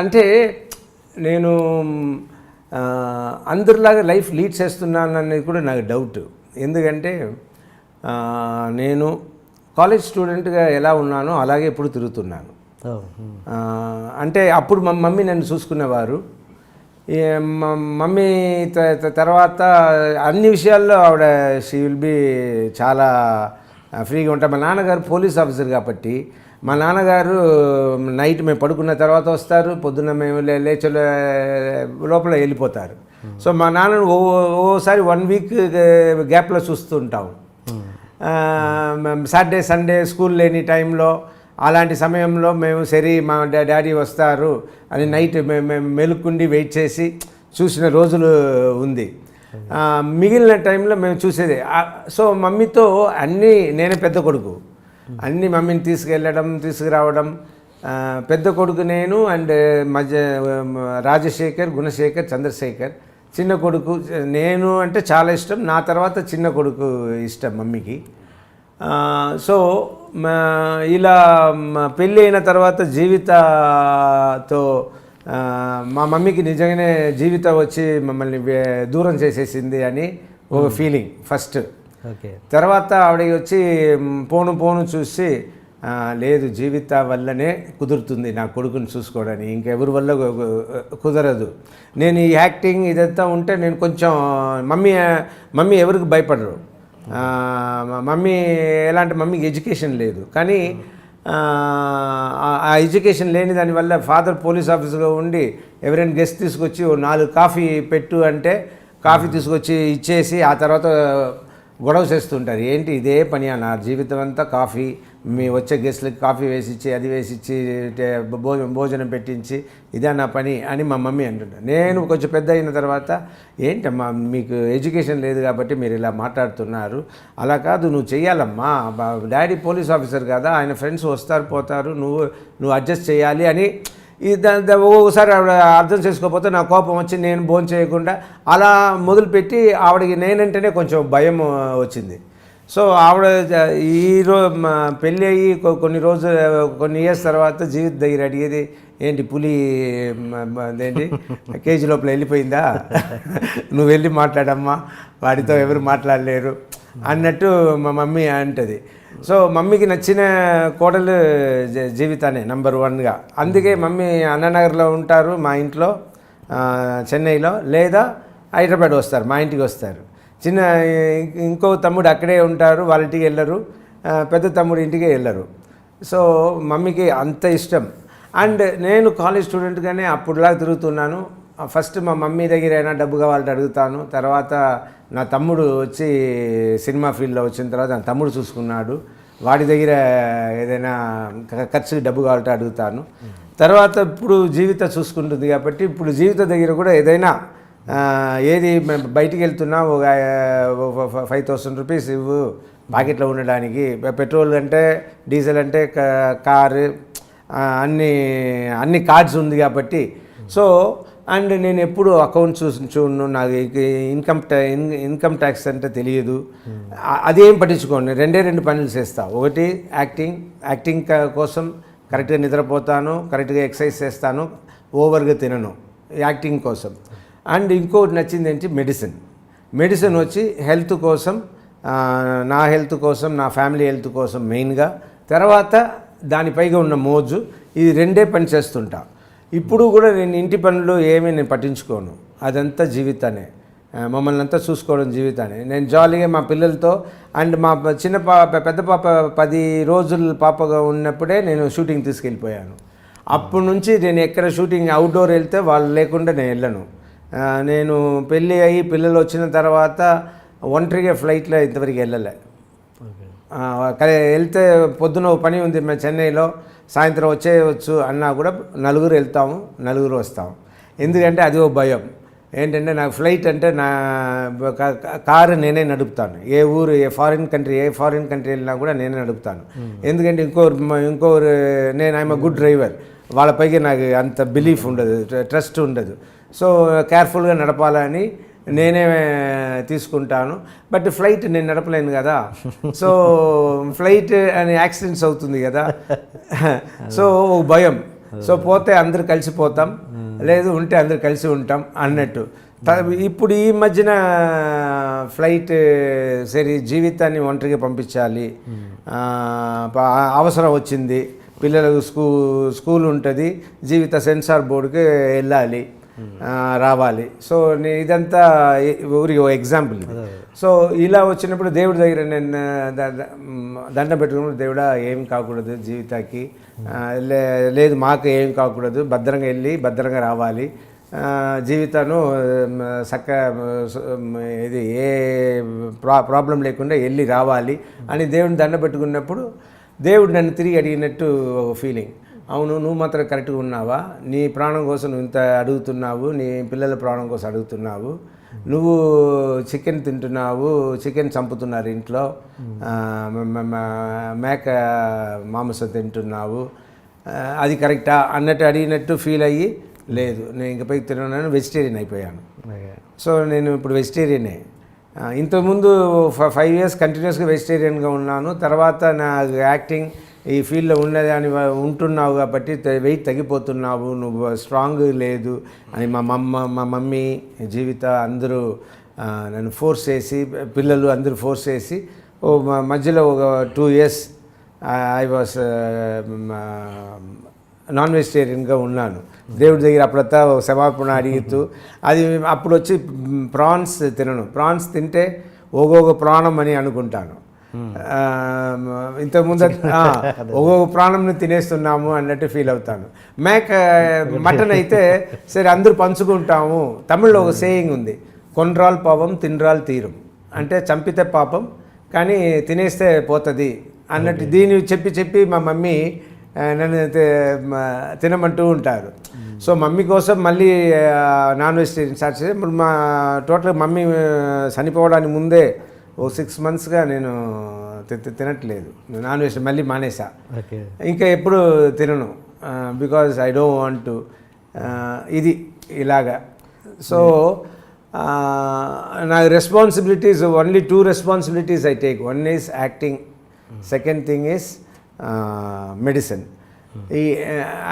అంటే నేను అందరిలాగా లైఫ్ లీడ్ చేస్తున్నాను అనేది కూడా నాకు డౌట్. ఎందుకంటే నేను కాలేజ్ స్టూడెంట్గా ఎలా ఉన్నానో అలాగే ఇప్పుడు తిరుగుతున్నాను. అంటే అప్పుడు మా మమ్మీ నన్ను చూసుకునేవారు. మమ్మీ తర్వాత అన్ని విషయాల్లో ఆవిడ షీ విల్ బి చాలా ఫ్రీగా ఉంటాం. మా నాన్నగారు పోలీస్ ఆఫీసర్ కాబట్టి మా నాన్నగారు నైట్ మేము పడుకున్న తర్వాత వస్తారు పొద్దున్న మేము లే- లేచే లోపల వెళ్ళిపోతారు. సో మా నాన్నను ఓ ఓసారి వన్ వీక్ గ్యాప్లో చూస్తుంటాం. సాటర్డే సండే స్కూల్ లేని టైంలో అలాంటి సమయంలో మేము సరే మా డా- డాడీ వస్తారు అని నైట్ మేము మెలుక్కుండి వెయిట్ చేసి చూసిన రోజులు ఉంది. మిగిలిన టైంలో మేము చూసేది. సో మమ్మీతో అన్నీ నేనే పెద్ద కొడుకు. అన్నీ మమ్మీని తీసుకెళ్ళడం తీసుకురావడం పెద్ద కొడుకు నేను అండ్ మధ్య రాజశేఖర్ గుణశేఖర్ చంద్రశేఖర్. చిన్న కొడుకు నేను అంటే చాలా ఇష్టం. నా తర్వాత చిన్న కొడుకు ఇష్టం మమ్మీకి. సో మా- ఇలా పెళ్ళి అయిన తర్వాత జీవితతో మా మమ్మీకి నిజంగానే జీవితం వచ్చి మమ్మల్ని దూరం చేసేసింది అని ఒక ఫీలింగ్ ఫస్ట్ ఓకే. తర్వాత ఆవిడకి వచ్చి పోను పోను చూసి లేదు జీవిత వల్లనే కుదురుతుంది నా కొడుకుని చూసుకోవడానికి. ఇంకెవరి వల్ల కుదరదు. నేను ఈ యాక్టింగ్ ఇదంతా ఉంటే నేను కొంచెం మమ్మీ మమ్మీ ఎవరికి భయపడరు. మమ్మీ ఎలాంటి మమ్మీకి ఎడ్యుకేషన్ లేదు. కానీ ఆ, ఎడ్యుకేషన్ లేని దానివల్ల ఫాదర్ పోలీస్ ఆఫీసర్గా ఉండి ఎవరైనా గెస్ట్ తీసుకొచ్చి నాలుగు కాఫీ పెట్టు అంటే కాఫీ తీసుకొచ్చి ఇచ్చేసి ఆ తర్వాత గొడవ చేస్తుంటారు. ఏంటి ఇదే పని నా జీవితం అంతా కాఫీ మీ వచ్చే గెస్ట్లకి కాఫీ వేసిచ్చి అది వేసిచ్చి భోజనం భోజనం పెట్టించి ఇదే నా పని అని మా మమ్మీ అంటుంటారు నేను కొంచెం పెద్ద అయిన తర్వాత ఏంటమ్మా మీకు ఎడ్యుకేషన్ లేదు కాబట్టి మీరు ఇలా మాట్లాడుతున్నారు. అలా కాదు నువ్వు చెయ్యాలమ్మా. డాడీ పోలీస్ ఆఫీసర్ కదా ఆయన ఫ్రెండ్స్ వస్తారు పోతారు నువ్వు నువ్వు అడ్జస్ట్ చేయాలి అని ఈ ఒక్కొక్కసారి ఆవిడ అర్థం చేసుకోకపోతే నా కోపం వచ్చి నేను భోజనం చేయకుండా అలా మొదలుపెట్టి ఆవిడకి నేనంటేనే కొంచెం భయం వచ్చింది. సో ఆవిడ ఈ రో మా పెళ్ళి అయ్యి కొన్ని రోజులు కొన్ని ఇయర్స్ తర్వాత జీవిత దగ్గర అడిగేది ఏంటి పులి అదేంటి? కేజీ లోపల వెళ్ళిపోయిందా? నువ్వు వెళ్ళి మాట్లాడమ్మా వాడితో ఎవరు మాట్లాడలేరు అన్నట్టు మా మమ్మీ అంటది. సో మమ్మీకి నచ్చిన కోడలు జీవితానే నంబర్ వన్గా అందుకే మమ్మీ అన్ననగర్లో ఉంటారు మా ఇంట్లో చెన్నైలో లేదా హైదరాబాద్ వస్తారు మా ఇంటికి వస్తారు. చిన్న ఇంకో తమ్ముడు అక్కడే ఉంటారు వాళ్ళ ఇంటికి వెళ్ళరు పెద్ద తమ్ముడు ఇంటికే వెళ్ళరు. సో మమ్మీకి అంత ఇష్టం. అండ్ నేను కాలేజ్ స్టూడెంట్గానే అప్పుడులాగా తిరుగుతున్నాను. ఫస్ట్ మా మమ్మీ దగ్గర అయినా డబ్బు కావాలంటే అడుగుతాను. తర్వాత నా తమ్ముడు వచ్చి సినిమా ఫీల్డ్లో వచ్చిన తర్వాత నా తమ్ముడు చూసుకున్నాడు. వాడి దగ్గర ఏదైనా ఖర్చుకి డబ్బు కావాలంటే అడుగుతాను. తర్వాత ఇప్పుడు జీవిత చూసుకుంటుంది కాబట్టి ఇప్పుడు జీవిత దగ్గర కూడా ఏదైనా ఏది బయటికి వెళ్తున్నా ఒక ఫైవ్ థౌసండ్ రూపీస్ ఇవ్వు. పాకెట్లో ఉండడానికి. పెట్రోల్ అంటే డీజిల్ అంటే కారు అన్ని అన్ని కార్డ్స్ ఉంది కాబట్టి. సో అండ్ నేను ఎప్పుడు అకౌంట్ చూసి చూడను. నాకు ఇన్కమ్ ట్యా ఇన్కమ్ ట్యాక్స్ అంటే తెలియదు. ఆ- అదేం పట్టించుకోండి రెండే రెండు పనులు చేస్తా. ఒకటి యాక్టింగ్. యాక్టింగ్ కోసం కరెక్ట్గా నిద్రపోతాను. కరెక్ట్గా ఎక్సర్సైజ్ చేస్తాను. ఓవర్గా తినను. యాక్టింగ్ కోసం. అండ్ ఇంకోటి నచ్చింది ఏంటి? మెడిసిన్. మెడిసిన్ వచ్చి హెల్త్ కోసం నా హెల్త్ కోసం నా ఫ్యామిలీ హెల్త్ కోసం మెయిన్గా. తర్వాత దానిపైగా ఉన్న మోజు ఇది రెండే పని చేస్తుంటా. ఇప్పుడు కూడా నేను ఇంటి పనులు ఏమీ నేను పట్టించుకోను. అదంతా జీవితానే. మమ్మల్ని అంతా చూసుకోవడం జీవితాన్ని నేను జాలీగా మా పిల్లలతో అండ్ మా చిన్న పాప పెద్ద పాప పది రోజుల పాపగా ఉన్నప్పుడే నేను షూటింగ్ తీసుకెళ్ళిపోయాను. అప్పటి నుంచి నేను ఎక్కడ షూటింగ్ అవుట్డోర్ వెళ్తే వాళ్ళు లేకుండా నేను వెళ్ళను. నేను పెళ్ళి అయ్యి పిల్లలు వచ్చిన తర్వాత ఒంటరిగా ఫ్లైట్లో ఇంతవరకు వెళ్ళలే. వెళ్తే పొద్దున పని ఉంది మేము చెన్నైలో. సాయంత్రం వచ్చేయచ్చు అన్నా కూడా నలుగురు వెళ్తాము నలుగురు వస్తాము. ఎందుకంటే అది ఓ భయం. ఏంటంటే నాకు ఫ్లైట్ అంటే నా కారు నేనే నడుపుతాను. ఏ ఊరు ఏ ఫారిన్ కంట్రీ ఏ ఫారిన్ కంట్రీ వెళ్ళినా కూడా నేనే నడుపుతాను. ఎందుకంటే ఇంకోరు మ- ఇంకోరు నేను ఐఎమ్ గుడ్ డ్రైవర్ వాళ్ళపైకి నాకు అంత బిలీఫ్ ఉండదు ట్రస్ట్ ఉండదు. సో కేర్ఫుల్గా నడపాలని నేనే తీసుకుంటాను. బట్ ఫ్లైట్ నేను నడపలేను కదా. సో ఫ్లైట్ అని యాక్సిడెంట్స్ అవుతుంది కదా. సో భయం. సో పోతే అందరు కలిసిపోతాం లేదు ఉంటే అందరు కలిసి ఉంటాం అన్నట్టు. ఇప్పుడు ఈ మధ్యన ఫ్లైట్ సరే జీవితాన్ని ఒంటరిగా పంపించాలి. అవసరం వచ్చింది. పిల్లలకు స్కూ స్కూల్ ఉంటుంది జీవిత సెన్సార్ బోర్డుకి వెళ్ళాలి రావాలి. సో నే- ఇదంతా ఊరికి ఎగ్జాంపుల్ సో ఇలా వచ్చినప్పుడు దేవుడి దగ్గర నేను దండం పెట్టుకున్నప్పుడు దేవుడా ఏం కాకూడదు లే- లేదు మాకు ఏం కాకూడదు భద్రంగా వెళ్ళి భద్రంగా రావాలి. జీవితాను చక్క ఇది ఏ ప్రా ప్రాబ్లం లేకుండా వెళ్ళి రావాలి అని దేవుడిని దండ పెట్టుకున్నప్పుడు దేవుడు నన్ను తిరిగి అడిగినట్టు ఒక ఫీలింగ్ అవును నువ్వు మాత్రం కరెక్ట్గా ఉన్నావా? నీ ప్రాణం కోసం నువ్వు ఇంత అడుగుతున్నావు నీ పిల్లల ప్రాణం కోసం అడుగుతున్నావు నువ్వు చికెన్ తింటున్నావు చికెన్ చంపుతున్నారు ఇంట్లో మేక మాంసం తింటున్నావు అది కరెక్టా అన్నట్టు అడిగినట్టు ఫీల్ అయ్యి లేదు. నేను ఇంక పైకి తిన్నాను వెజిటేరియన్ అయిపోయాను. సో నేను ఇప్పుడు వెజిటేరియనే ఇంతకుముందు ఫైవ్ ఇయర్స్ కంటిన్యూస్గా వెజిటేరియన్గా ఉన్నాను. తర్వాత నా యాక్టింగ్ ఈ ఫీల్డ్లో ఉన్నదాని అని ఉంటున్నావు కాబట్టి వెయిట్ తగ్గిపోతున్నావు. నువ్వు స్ట్రాంగ్ లేదు అని మా మమ్మ మా మమ్మీ జీవిత అందరూ నన్ను ఫోర్స్ చేసి పిల్లలు అందరూ ఫోర్స్ చేసి ఓ మధ్యలో ఒక two years I was non వెజిటేరియన్గా ఉన్నాను. దేవుడి దగ్గర అప్పుడంతా క్షమాపణ అడిగుతూ అది అప్పుడు వచ్చి ప్రాన్స్ తినను. ప్రాన్స్ తింటే ఒక్కొక్క ప్రాణం అని అనుకుంటాను. ఇంతకుముందు ఒక్కొక్క ప్రాణంని తినేస్తున్నాము అన్నట్టు ఫీల్ అవుతాను. మేక మటన్ అయితే సరే అందరూ పంచుకుంటాము. తమిళ్ళో ఒక సేయింగ్ ఉంది. కొండ్రాల్ పాపం తిన్రాల్ తీరం. అంటే చంపితే పాపం కానీ తినేస్తే పోతుంది అన్నట్టు దీన్ని చెప్పి చెప్పి మా మమ్మీ నన్ను తినమంటూ ఉంటారు. సో మమ్మీ కోసం మళ్ళీ నాన్ వెజిటేరియన్ స్టార్ట్ చేసి ఇప్పుడు మా టోటల్ మమ్మీ చనిపోవడానికి ముందే ఓ సిక్స్ మంత్స్గా నేను తినట్లేదు. నాన్ వెజ్ మళ్ళీ మానేసా. ఇంకా ఎప్పుడు తినను because I don't want to ఇది ఇలాగా. సో నా responsibilities only two responsibilities I take. One is acting. Second thing is medicine ఈ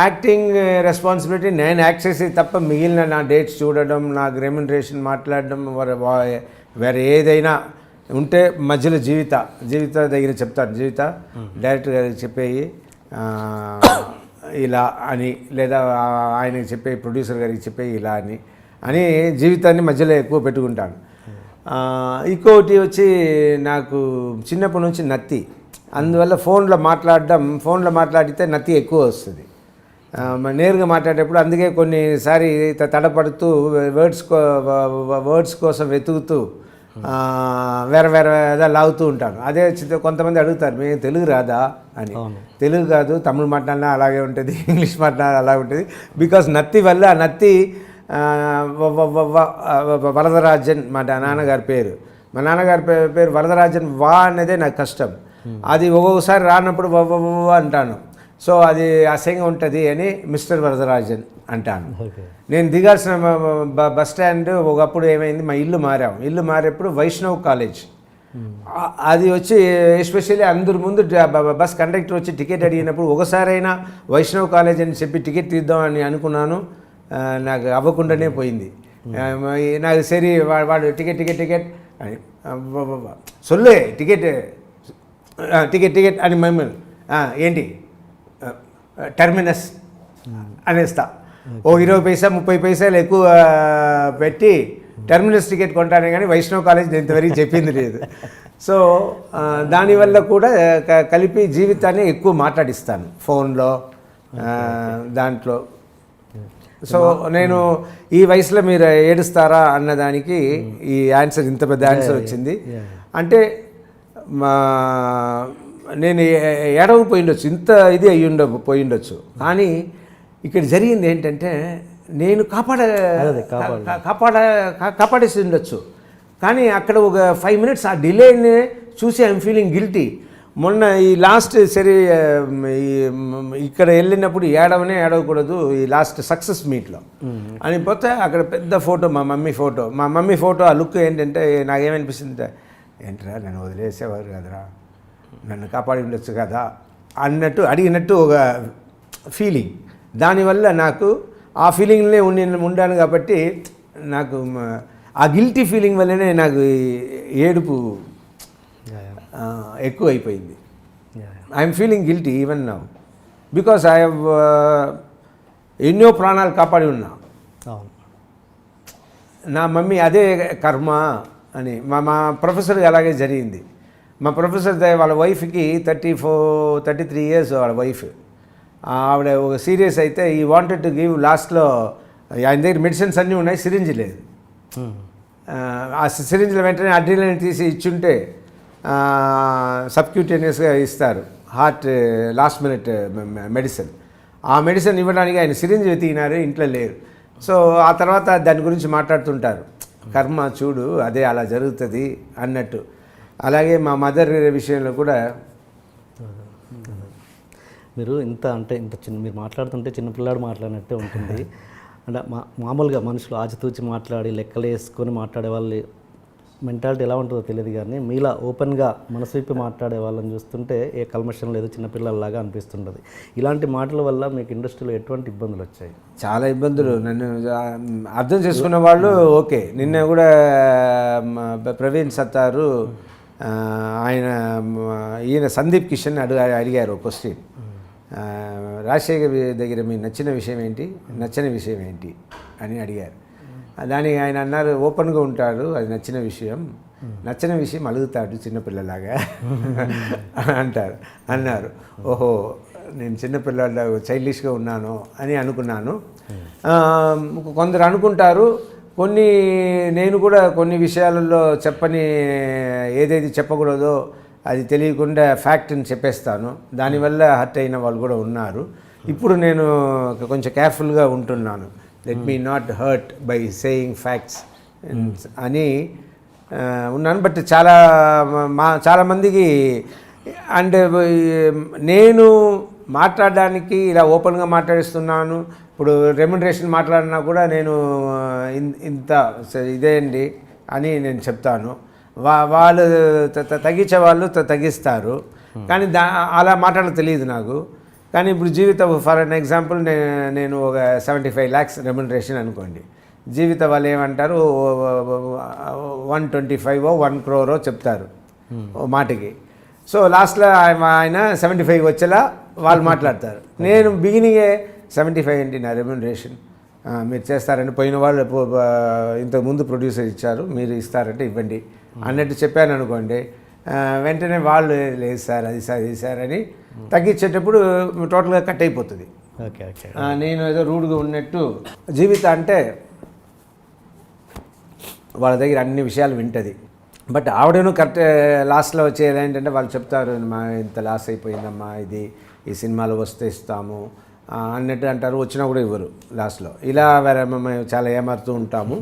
యాక్టింగ్ రెస్పాన్సిబిలిటీ నేను యాక్ట్ చేసి తప్ప మిగిలిన నా డేట్స్ చూడడం నాకు రెమ్యునరేషన్ మాట్లాడడం వర- ఏదైనా ఉంటే మధ్యలో జీవిత జీవిత దగ్గర చెప్తాను. జీవిత డైరెక్టర్ గారికి చెప్పేయి ఇలా అని లేదా ఆయనకి చెప్పే ప్రొడ్యూసర్ గారికి చెప్పే ఇలా అని అని జీవితాన్ని మధ్యలో ఎక్కువ పెట్టుకుంటాను. ఆ, ఇంకొకటి వచ్చి నాకు చిన్నప్పటి నుంచి నత్తి. అందువల్ల ఫోన్లో మాట్లాడడం ఫోన్లో మాట్లాడితే నత్తి ఎక్కువ వస్తుంది. నేరుగా మాట్లాడేటప్పుడు అందుకే కొన్నిసారి తడపడుతూ వర్డ్స్ కో వర్డ్స్ కోసం వెతుకుతూ వేరే వేరే ఏదో లాగుతూ ఉంటాను. అదే కొంతమంది అడుగుతారు మేము తెలుగు రాదా? అని. తెలుగు కాదు తమిళ్ మాట్లాడినా అలాగే ఉంటుంది ఇంగ్లీష్ మాట్లాడినా అలాగే ఉంటుంది. బికాస్ నత్తి వల్ల ఆ నత్తి వరదరాజన్ మా నాన్నగారి పేరు. మా నాన్నగారి పేరు వరదరాజన్ వా అనేదే నాకు కష్టం. అది ఒక్కొక్కసారి రానప్పుడు వ అంటాను. సో అది అసహ్యంగా ఉంటుంది అని మిస్టర్ వరదరాజన్ అంటాను. నేను దిగాల్సిన బస్ స్టాండ్ ఒకప్పుడు ఏమైంది? మా ఇల్లు మారాం. ఇల్లు మారేప్పుడు వైష్ణవ్ కాలేజ్. అది వచ్చి ఎస్పెషల్లీ అందరి ముందు బస్ కండక్టర్ వచ్చి టికెట్ అడిగినప్పుడు ఒకసారైనా వైష్ణవ్ కాలేజ్ అని చెప్పి టికెట్ తీద్దామని అనుకున్నాను. నాకు అవ్వకుండానే పోయింది. నాకు సరి వాడు టికెట్ టికెట్ టికెట్. సొల్లే టికెట్ టికెట్ టికెట్ అని మమ్మల్ని "ఆ, ఏంటి? టెర్మినస్ అనేస్తా. ఓ ఇరవై పైసా ముప్పై పైసలు ఎక్కువ పెట్టి టెర్మినస్ టికెట్ కొంటానే కానీ వైష్ణవ్ కాలేజ్ నేను ఇంతవరకు చెప్పింది లేదు. సో దానివల్ల కూడా కలిపి జీవితాన్ని ఎక్కువ మాట్లాడిస్తాను ఫోన్లో దాంట్లో. సో నేను ఈ వయసులో మీరు ఏడుస్తారా అన్నదానికి ఈ ఆన్సర్ ఇంత పెద్ద ఆన్సర్ వచ్చింది. అంటే నేను ఏ- ఏడవ పోయిండొచ్చు ఇంత ఇది అయ్యి ఉండ పోయిండొచ్చు కానీ ఇక్కడ జరిగింది ఏంటంటే నేను కాపాడ కాపాడ. కాపాడేసి ఉండొచ్చు. కానీ అక్కడ ఒక ఫైవ్ మినిట్స్ ఆ డిలేని చూసి ఐఎమ్ ఫీలింగ్ గిల్టీ. మొన్న ఈ లాస్ట్ సరే మ్, ఇక్కడ వెళ్ళినప్పుడు ఏడవనే ఏడవకూడదు ఈ లాస్ట్ సక్సెస్ మీట్లో. అని పోతే అక్కడ పెద్ద ఫోటో మా మమ్మీ ఫోటో. మా మమ్మీ ఫోటో ఆ లుక్ ఏంటంటే నాకేమనిపిస్తుంది ఏంట్రా నన్ను వదిలేసేవారు కదరా. నన్ను కాపాడి ఉండొచ్చు కదా అన్నట్టు అడిగినట్టు ఒక ఫీలింగ్ దానివల్ల నాకు ఆ ఫీలింగ్లే ఉండి ఉండాను కాబట్టి నాకు ఆ గిల్టీ ఫీలింగ్ వల్లనే నాకు ఏడుపు ఎక్కువ అయిపోయింది. I'm feeling guilty even now because I have ఎన్నో ప్రాణాలు కాపాడి ఉన్నా. నా మమ్మీ అదే కర్మ అని. మా మా ప్రొఫెసర్కి అలాగే జరిగింది. మా ప్రొఫెసర్ వాళ్ళ వైఫ్కి thirty four thirty three years వాళ్ళ వైఫ్. ఆవిడ ఒక సీరియస్ అయితే ఈ వాంటెడ్ టు గివ్ లాస్ట్లో ఆయన దగ్గర మెడిసిన్స్ అన్నీ ఉన్నాయి సిరింజ్ లేదు. మ్మ్. ఆ సిరింజ్ల వెంటనే అడ్రినలిన్ తీసి ఇచ్చుంటే సబ్క్యూటేనియస్గా ఇస్తారు. Heart last minute medicine. ఆ మెడిసిన్ ఇవ్వడానికి ఆయన సిరింజ్ వెతికినారు ఇంట్లో లేరు సో ఆ తర్వాత దాని గురించి మాట్లాడుతుంటారు. కర్మ చూడు అదే అలా జరుగుతుంది అన్నట్టు. అలాగే మా మదర్ విషయంలో కూడా మీరు ఇంత అంటే ఇంత చిన్న మీరు మాట్లాడుతుంటే చిన్నపిల్లాడు మాట్లాడినట్టే ఉంటుంది. అంటే మా మామూలుగా మనుషులు ఆచితూచి మాట్లాడి లెక్కలు వేసుకొని మాట్లాడే వాళ్ళు మెంటాలిటీ ఎలా ఉంటుందో తెలియదు కానీ మీలా ఓపెన్గా మనసు విప్పి మాట్లాడే వాళ్ళని చూస్తుంటే ఏ కల్మషం లేదు చిన్నపిల్లల్లాగా అనిపిస్తుంటుంది. ఇలాంటి మాటల వల్ల మీకు ఇండస్ట్రీలో ఎటువంటి ఇబ్బందులు వచ్చాయి? చాలా ఇబ్బందులు. నన్ను అర్థం చేసుకున్న వాళ్ళు ఓకే. నిన్న కూడా ప్రవీణ్ సత్తారు ఆయన ఈయన సందీప్ కిషన్ అడుగు అడిగారు క్వశ్చన్ రాజశేఖర్ దగ్గర మీ నచ్చిన విషయం ఏంటి? నచ్చని విషయం ఏంటి? అని అడిగారు. దానికి ఆయన అన్నారు ఓపెన్గా ఉంటాడు అది నచ్చిన విషయం. నచ్చిన విషయం అలుగుతాడు చిన్నపిల్లలాగా. అంటారు అన్నారు. ఓహో నేను చిన్నపిల్లల చైల్డిష్గా ఉన్నాను అని అనుకున్నాను. కొందరు అనుకుంటారు కొన్ని నేను కూడా కొన్ని విషయాలలో చెప్పని ఏదైతే చెప్పకూడదో అది తెలియకుండా ఫ్యాక్ట్ని చెప్పేస్తాను. దానివల్ల హర్ట్ అయిన వాళ్ళు కూడా ఉన్నారు. ఇప్పుడు నేను కొంచెం కేర్ఫుల్గా ఉంటున్నాను. Let me not hurt by saying facts అని ఉన్నాను. బట్ చాలా మా చాలామందికి అండ్ నేను మాట్లాడడానికి ఇలా ఓపెన్గా మాట్లాడిస్తున్నాను. ఇప్పుడు రెమ్యునరేషన్ మాట్లాడినా కూడా నేను ఇంత ఇదే అండి అని నేను చెప్తాను. వా వాళ్ళు తగ్గించే వాళ్ళు తగ్గిస్తారు. కానీ దా అలా మాట్లాడడం తెలియదు నాకు. కానీ ఇప్పుడు జీవితం ఫర్ అన్ ఎగ్జాంపుల్ నే నేను ఒక సెవెంటీ ఫైవ్ ల్యాక్స్ రెమ్యునరేషన్ అనుకోండి. జీవిత వాళ్ళు ఏమంటారు one twenty five one crore చెప్తారు ఓ మాటకి. సో లాస్ట్లో ఆయన సెవెంటీ ఫైవ్ వచ్చేలా వాళ్ళు మాట్లాడతారు. నేను బిగినింగే సెవెంటీ ఫైవ్ ఏంటి నా రెమ్యునరేషన్. మీరు చేస్తారంటే పోయిన వాళ్ళు ఇంతకుముందు ప్రొడ్యూసర్ ఇచ్చారు మీరు ఇస్తారంటే ఇవ్వండి. అన్నట్టు చెప్పాను అనుకోండి వెంటనే వాళ్ళు లేదు సార్ అది సార్ ఇది సార్ అని తగ్గించేటప్పుడు టోటల్గా కట్ అయిపోతుంది. Okay okay. ఆ, నేను ఏదో రూడ్గా ఉన్నట్టు జీవిత అంటే వాళ్ళ దగ్గర అన్ని విషయాలు వింటది. బట్ ఆవిడను కరెక్ట్ లాస్ట్లో వచ్చేది ఏంటంటే వాళ్ళు చెప్తారు మా ఇంత లాస్ అయిపోయిందమ్మా ఇది ఈ సినిమాలు వస్తే ఇస్తాము. అన్నట్టు అంటారు వచ్చినా కూడా ఇవ్వరు లాస్ట్లో. ఇలా వేరే మేము చాలా ఏమారుతూ ఉంటాము.